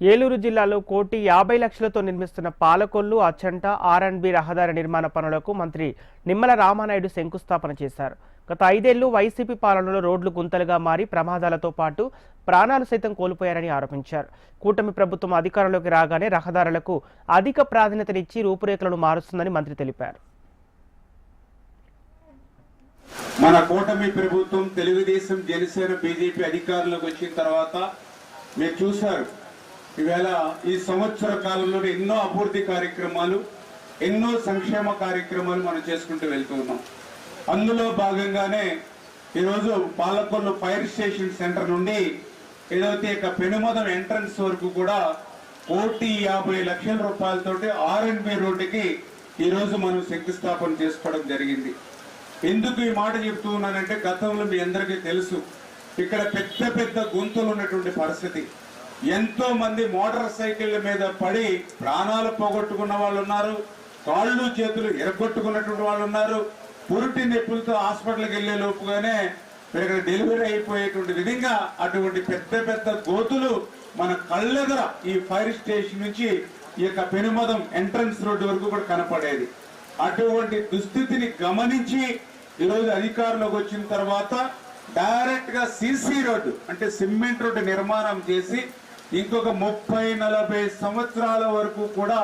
ఏలూరు జిల్లాలో కోటి యాభై లక్షలతో నిర్మిస్తున్న Palakollu Achanta R and B రహదారి నిర్మాణ పనులకు మంత్రి నిమ్మల రామానాయుడు శంకుస్థాపన చేశారు. గత ఐదేళ్ళు వైసీపీ పాలనలో రోడ్లు గుంతలుగా మారి ప్రమాదాలతో పాటు ప్రాణాలు సైతం కోల్పోయారని ఆరోపించారు. కూటమి ప్రభుత్వం అధికారంలోకి రాగానే రహదారులకు అధిక ప్రాధాన్యతనిచ్చి రూపురేఖలను మారుస్తుందని మంత్రి తెలిపారు. మన కూటమి ప్రభుత్వం తెలుగుదేశం జనసేన బీజేపీ అధికారంలోకి వచ్చిన తర్వాత మీరు చూశారు ఈవేళ ఈ సంవత్సర కాలంలో ఎన్నో అభివృద్ధి కార్యక్రమాలు ఎన్నో సంక్షేమ కార్యక్రమాలు మనం చేసుకుంటూ వెళ్తూ ఉన్నాం. అందులో భాగంగానే ఈరోజు పాలకొల్లు ఫైర్ స్టేషన్ సెంటర్ నుండి ఏదైతే ఇక పెనుమదం ఎంట్రన్స్ వరకు కూడా కోటి యాభై లక్షల రూపాయలతోటి ఆర్ఎన్బి రోడ్డుకి ఈరోజు మనం శంకుస్థాపన చేసుకోవడం జరిగింది. ఎందుకు ఈ మాట చెప్తూ ఉన్నానంటే గతంలో మీ అందరికీ తెలుసు ఇక్కడ పెద్ద పెద్ద గుంతలు ఉన్నటువంటి పరిస్థితి. ఎంతో మంది మోటార్ సైకిళ్ళ మీద పడి ప్రాణాలు పోగొట్టుకున్న వాళ్ళు ఉన్నారు కాళ్ళు చేతులు ఎరగొట్టుకున్నటువంటి వాళ్ళు ఉన్నారు పురుటి నొప్పులతో హాస్పిటల్కి వెళ్ళే లోపుగానే ఇక్కడ డెలివరీ అయిపోయేటువంటి విధంగా అటువంటి పెద్ద పెద్ద గోతులు మన కళ్ళెదర ఈ ఫైర్ స్టేషన్ నుంచి ఈ యొక్క పెనుమదం ఎంట్రన్స్ రోడ్డు వరకు కూడా కనపడేది. అటువంటి దుస్థితిని గమనించి ఈరోజు అధికారంలోకి వచ్చిన తర్వాత డైరెక్ట్గా సిసి రోడ్డు అంటే సిమెంట్ రోడ్డు నిర్మాణం చేసి ఇంకొక ముప్పై నలభై సంవత్సరాల వరకు కూడా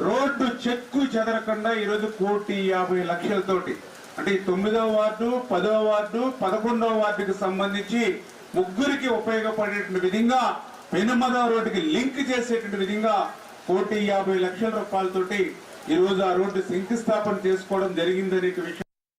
రోడ్డు చెక్కు చెదరకుండా ఈరోజు కోటి యాభై లక్షలతోటి అంటే ఈ తొమ్మిదవ వార్డు పదవ వార్డు పదకొండవ వార్డుకి సంబంధించి ముగ్గురికి ఉపయోగపడేటువంటి విధంగా పెనుమద రోడ్డుకి లింక్ చేసేటువంటి విధంగా కోటి యాభై లక్షల రూపాయలతోటి ఈ రోజు ఆ రోడ్డు శంకుస్థాపన చేసుకోవడం జరిగిందనే విషయం